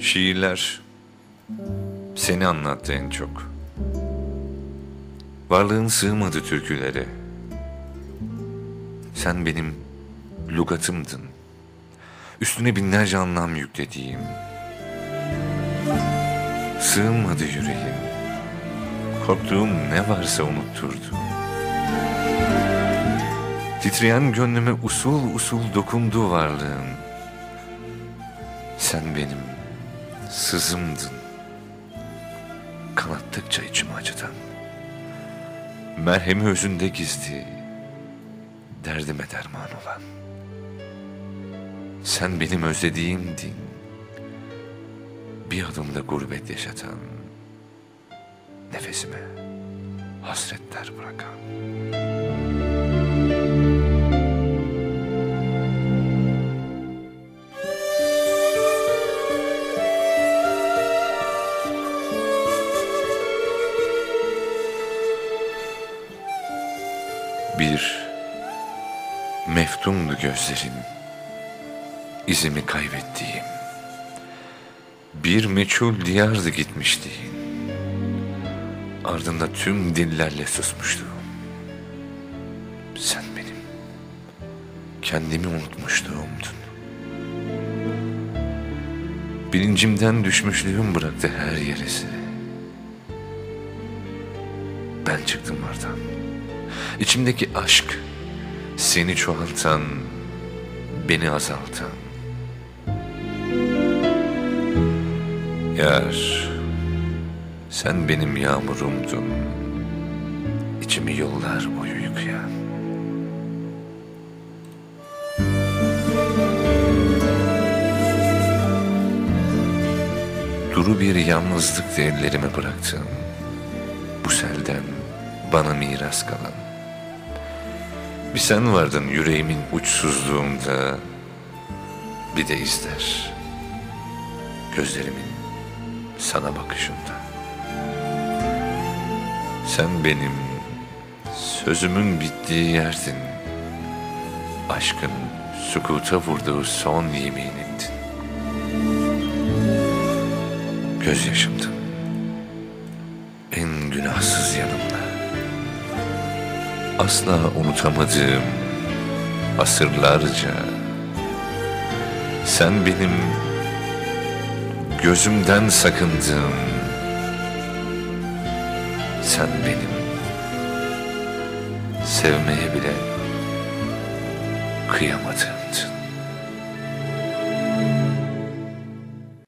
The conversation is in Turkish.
Şiirler seni anlattı en çok. Varlığın sığmadı türkülere. Sen benim lugatımdın. Üstüne binlerce anlam yüklediğim. Sığmadı yüreğim. Korktuğum ne varsa unutturdu. Titreyen gönlüme usul usul dokundu varlığın. Sen benim sızımdın. Kanattıkça içimi acıdan. Merhemi özünde gizli. Derdime derman olan. Sen benim özlediğimdin. Bir adımda gurbet yaşatan. Nefesime hasretler bırakan. Bir meftundu gözlerin, izimi kaybettiğim. Bir meçhul diyardı gitmişliğin, ardında tüm dillerle susmuştu. Sen benim, kendimi unutmuşluğumdun. Bilincimden düşmüşlüğüm bıraktı her yeresi. Ben çıktım oradan. İçimdeki aşk seni çoğaltan, beni azaltan. Yar, sen benim yağmurumdun. İçimi yollar boyu yıkayan. Duru bir yalnızlık ellerime bıraktım. Bu selden bana miras kalan. Bir sen vardın yüreğimin uçsuzluğunda, bir de izler. Gözlerimin sana bakışında. Sen benim sözümün bittiği yerdin. Aşkın sükuta vurduğu son yeminindin. Gözyaşımdın. En günahsız yanımda asla unutamadığım asırlarca sen benim gözümden sakındığım sen benim sevmeye bile kıyamadığım